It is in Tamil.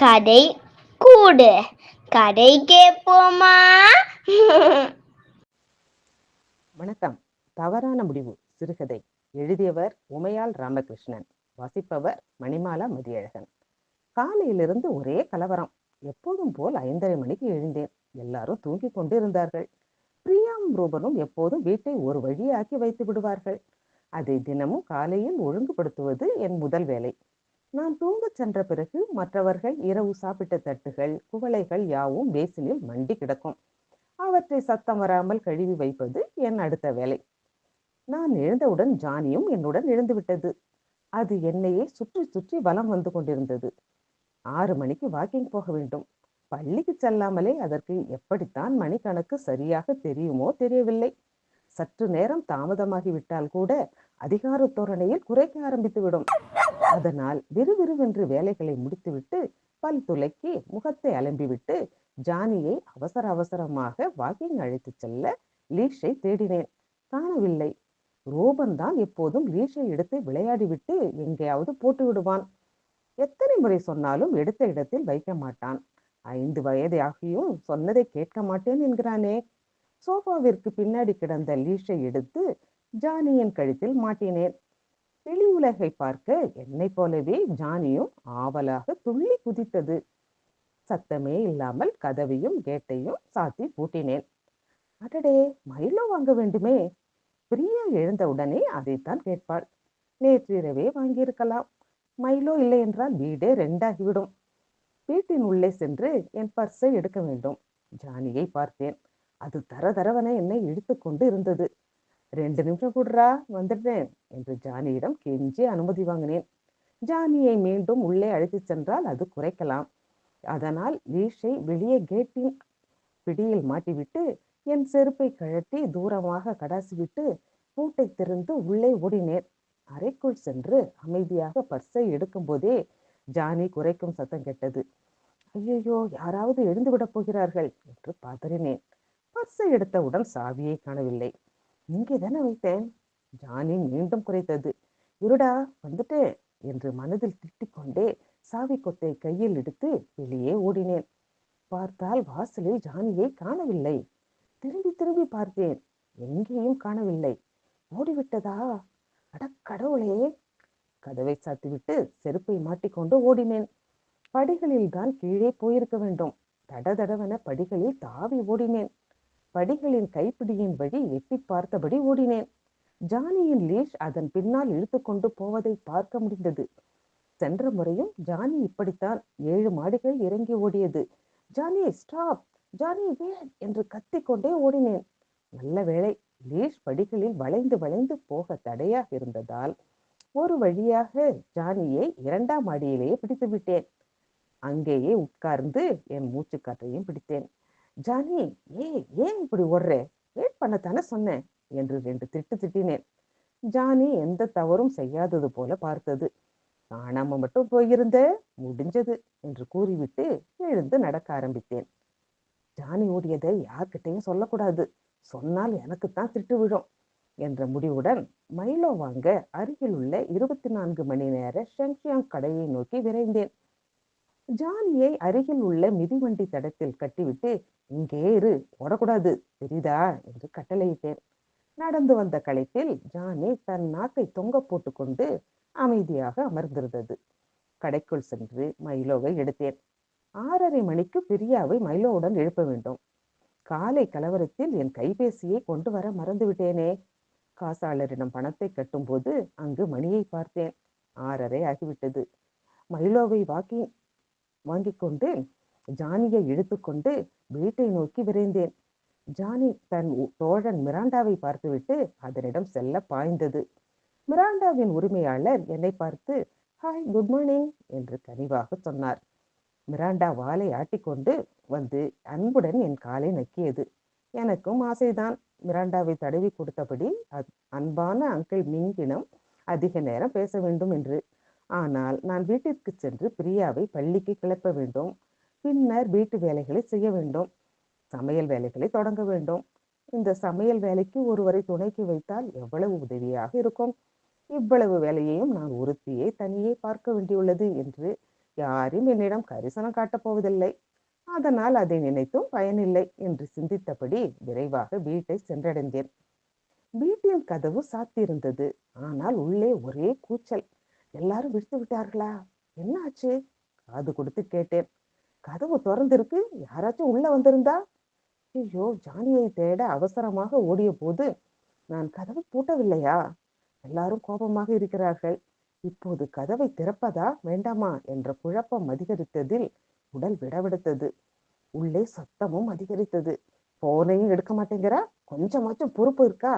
கதை கூடு. கதை கேட்போமா? வணக்கம். தவறான முடிவு சிறுகதை. எழுதியவர் உமையால் ராமகிருஷ்ணன். வாசிப்பவர் மணிமாலா மதியழகன். காலையிலிருந்து ஒரே கலவரம். எப்போதும் போல் ஐந்தரை மணிக்கு எழுந்தேன். எல்லாரும் தூங்கி கொண்டிருந்தார்கள். பிரியாம் ரூபனும் எப்போதும் வீட்டை ஒரு வழியாக்கி வைத்து விடுவார்கள். அதை தினமும் காலையில் ஒழுங்குபடுத்துவது என் முதல் வேலை. நான் தூங்கச் சென்ற பிறகு மற்றவர்கள் இரவு சாப்பிட்ட தட்டுகள் குவளைகள் யாவும் பேசினில் மண்டி கிடக்கும். அவற்றை சத்தம் வராமல் கழுவி வைப்பது என் அடுத்த வேலை. நான் எழுந்தவுடன் ஜானியும் என்னுடன் எழுந்து விட்டது. அது என்னையே சுற்றி சுற்றி வலம் வந்து கொண்டிருந்தது. ஆறு மணிக்கு வாக்கிங் போக வேண்டும். பள்ளிக்கு செல்லாமலே அதற்கு எப்படித்தான் மணிக்கணக்கு சரியாக தெரியுமோ தெரியவில்லை. சற்று நேரம் தாமதமாகிவிட்டால் கூட அதிகார தோரணையில் குறைக்க ஆரம்பித்துவிடும். அதனால் விறுவிறுவென்று வேலைகளை முடித்துவிட்டு பல் துலக்கி முகத்தை அலம்பிவிட்டு ஜானியை அவசர அவசரமாக வாக்கிங் அழைத்துச் செல்ல லீஷை தேடினேன். காணவில்லை. ரோபன் தான் எப்போதும் லீஷை எடுத்து விளையாடிவிட்டு எங்கேயாவது போட்டு விடுவான். எத்தனை முறை சொன்னாலும் எடுத்த இடத்தில் வைக்க மாட்டான். ஐந்து வயது ஆகியும் சொன்னதை கேட்க மாட்டேன் என்கிறானே. சோஃபாவிற்கு பின்னாடி கிடந்த லீஷை எடுத்து ஜானியின் கழுத்தில் மாட்டினேன். வெளி உலகை பார்க்க என்னைப் போலவே ஜானியும் ஆவலாக துள்ளி குதித்தது. சத்தமே இல்லாமல் கதவையும் கேட்டையும் சாத்தி பூட்டினேன். அடடே மயிலோ வாங்க வேண்டுமே. பிரியா எழுந்தவுடனே அதைத்தான் கேட்பாள். நேற்றிரவே வாங்கியிருக்கலாம். மயிலோ இல்லை என்றால் வீடே ரெண்டாகிவிடும். வீட்டின் உள்ளே சென்று என் பர்ஸை எடுக்க வேண்டும். ஜானியை பார்த்தேன். அது தர தரவன என்னை இழுத்து கொண்டு இருந்தது. ரெண்டு நிமிஷம் கூடுறா வந்துடுறேன் என்று ஜானியிடம் கெஞ்சி அனுமதி வாங்கினேன். ஜானியை மீண்டும் உள்ளே அழைத்துச் சென்றால் அது குறைக்கலாம். அதனால் லீஷை வெளியே கேட்டின் பிடியில் மாட்டிவிட்டு என் செருப்பை கழட்டி தூரமாக கடாசிவிட்டு பூட்டை திறந்து உள்ளே ஓடினேன். அறைக்குள் சென்று அமைதியாக பர்ஸை எடுக்கும்போதே ஜானி குறைக்கும் சத்தம் கெட்டது. ஐயோ யாராவது எழுந்து விடப் போகிறார்கள் என்று பதறினேன். பர்ஸை எடுத்தவுடன் சாவியை காணவில்லை. இங்கே தானே வைத்தேன்? ஜானி மீண்டும் குறைத்தது. இருடா வந்துட்டேன் என்று மனதில் திட்டிக்கொண்டே சாவி கொத்தை கையில் எடுத்து வெளியே ஓடினேன். பார்த்தால் வாசலில் ஜானியை காணவில்லை. திரும்பி திரும்பி பார்த்தேன். எங்கேயும் காணவில்லை. ஓடிவிட்டதா? அடக்கடவுளே கதவை சாத்திவிட்டு செருப்பை மாட்டிக்கொண்டு ஓடினேன். படிகளில் தான் கீழே போயிருக்க வேண்டும். தடதடவென படிகளில் தாவி ஓடினேன். படிகளின் கைப்பிடியின் வழி எட்டி பார்த்தபடி ஓடினேன். ஜானியின் லீஷ் அதன் பின்னால் இழுத்துக்கொண்டு போவதை பார்க்க முடிந்தது. சென்ற முறையும் ஜானி இப்படித்தான் ஏழு மாடிகள் இறங்கி ஓடியது. ஜானி ஸ்டாப் ஜானி வேட் என்று கத்திக்கொண்டே ஓடினேன். நல்ல வேளை லீஷ் படிகளில் வளைந்து வளைந்து போக தடையாக இருந்ததால் ஒரு வழியாக ஜானியை இரண்டாம் மாடியிலேயே பிடித்து விட்டேன் அங்கேயே உட்கார்ந்து என் மூச்சுக்காற்றையும் பிடித்தேன். ஜானி ஏ ஏன் இப்படி ஓடுற? வெயிட் பண்ணத்தானே சொன்னேன் என்று ரெண்டு திட்டு திட்டினேன். ஜானி எந்த தவறும் செய்யாதது போல பார்த்தது. காணாம மட்டும் போயிருந்த முடிஞ்சது என்று கூறிவிட்டு எழுந்து நடக்க ஆரம்பித்தேன். ஜானி ஓடியதை யார்கிட்டையும் சொல்லக்கூடாது. சொன்னால் எனக்குத்தான் திட்டு விழும் என்ற முடிவுடன் மைலோ வாங்க அருகில் உள்ள இருபத்தி நான்கு மணி நேர ஷங்ஷியாங் கடையை நோக்கி விரைந்தேன். ஜானியை அருகில் உள்ள மிதிவண்டி தடத்தில் கட்டிவிட்டு இங்கே இரு ஓடக்கூடாது தெரியுதா? என்று கட்டளையிட்டேன். நடந்து வந்த களைப்பில் ஜானி தன் நாக்கை தொங்க போட்டுக்கொண்டு அமைதியாக அமர்ந்திருந்தது. கடைக்குள் சென்று மைலோவை எடுத்தேன். ஆறரை மணிக்கு பிரியாவை மைலோவுடன் எழுப்ப வேண்டும். காலை கலவரத்தில் என் கைபேசியை கொண்டு வர மறந்துவிட்டேனே. காசாளரிடம் பணத்தை கட்டும்போது அங்கு மணியை பார்த்தேன். ஆறரை ஆகிவிட்டது. மயிலோவை வாக்கி வாங்கிக் கொண்டு ஜானியை இழுத்துக்கொண்டு வீட்டை நோக்கி விரைந்தேன். ஜானி தன் தோழன் மிராண்டாவை பார்த்துவிட்டு அதனிடம் செல்ல பாய்ந்தது. மிராண்டாவின் உரிமையாளர் என்னை பார்த்து ஹாய் குட் மார்னிங் என்று கனிவாக சொன்னார். மிராண்டா வாலை ஆட்டிக்கொண்டு வந்து அன்புடன் என் காலை நக்கியது. எனக்கும் ஆசைதான் மிராண்டாவை தடவி கொடுத்தபடி அன்பான அங்கிள் மிங்கினம் அதிக நேரம் பேச வேண்டும் என்று ஆனால் நான் வீட்டிற்கு சென்று பிரியாவை பள்ளிக்கு கிளப்ப வேண்டும். பின்னர் வீட்டு வேலைகளை செய்ய வேண்டும். சமையல் வேலைகளை தொடங்க வேண்டும். இந்த சமையல் வேலைக்கு ஒருவரை துணைக்கு வைத்தால் எவ்வளவு உதவியாக இருக்கும்? இவ்வளவு வேலையையும் நான் ஒருத்தியை தனியே பார்க்க வேண்டியுள்ளது என்று யாரும் என்னிடம் கரிசனம் காட்டப் போவதில்லை. அதனால் அதை நினைத்தும் பயனில்லை என்று சிந்தித்தபடி விரைவாக வீட்டை சென்றடைந்தேன். வீட்டின் கதவு சாத்தியிருந்தது. ஆனால் உள்ளே ஒரே கூச்சல். எல்லாரும் விடுத்து விட்டார்களா? என்ன ஆச்சு காது கொடுத்து கேட்டேன். கதவு திறந்திருக்கு. யாராச்சும் உள்ள வந்திருந்தா? ஐயோ ஜானியை தேட அவசரமாக ஓடிய போது நான் கதவு பூட்டவில்லையா? எல்லாரும் கோபமாக இருக்கிறார்கள். இப்போது கதவை திறப்பதா வேண்டாமா என்ற குழப்பம் அதிகரித்ததில் உடல் விடவெடுத்தது. உள்ளே சத்தமும் அதிகரித்தது. போனையும் எடுக்க மாட்டேங்கிறா? கொஞ்சமாச்சும் பொறுப்பு இருக்கா?